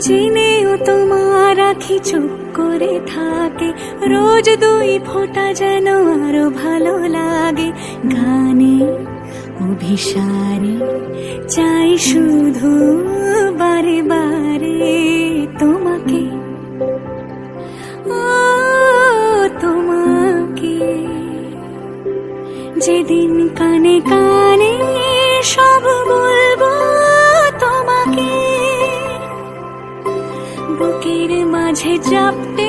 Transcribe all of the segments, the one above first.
জেনেও তোমার আখি চুপ করে থাকে। রোজ দুই ফোঁটা যেন আরও ভালো লাগে। গানে, অভিসারে, চাই শুধু বারে বারে তোমাকে। তোমাকে। যেদিন কানে কানে সব মাঝে চাপতে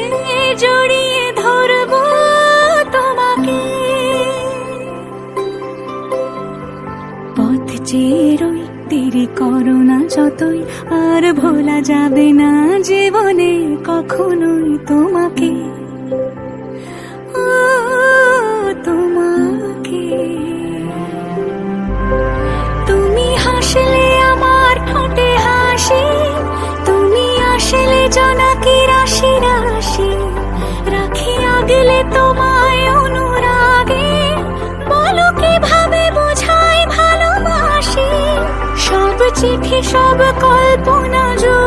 জড়িয়ে ধরবো তোমাকে। পথ চেয়ে রই দেরি করো না যতই, আর ভোলা যাবে না জীবনে কখনোই তোমাকে। তোমাকে। তুমি হাসলে আমার ঠোঁটে হাসি, তুমি আসলে জনাকি চিঠি সব কল্পনা জোড়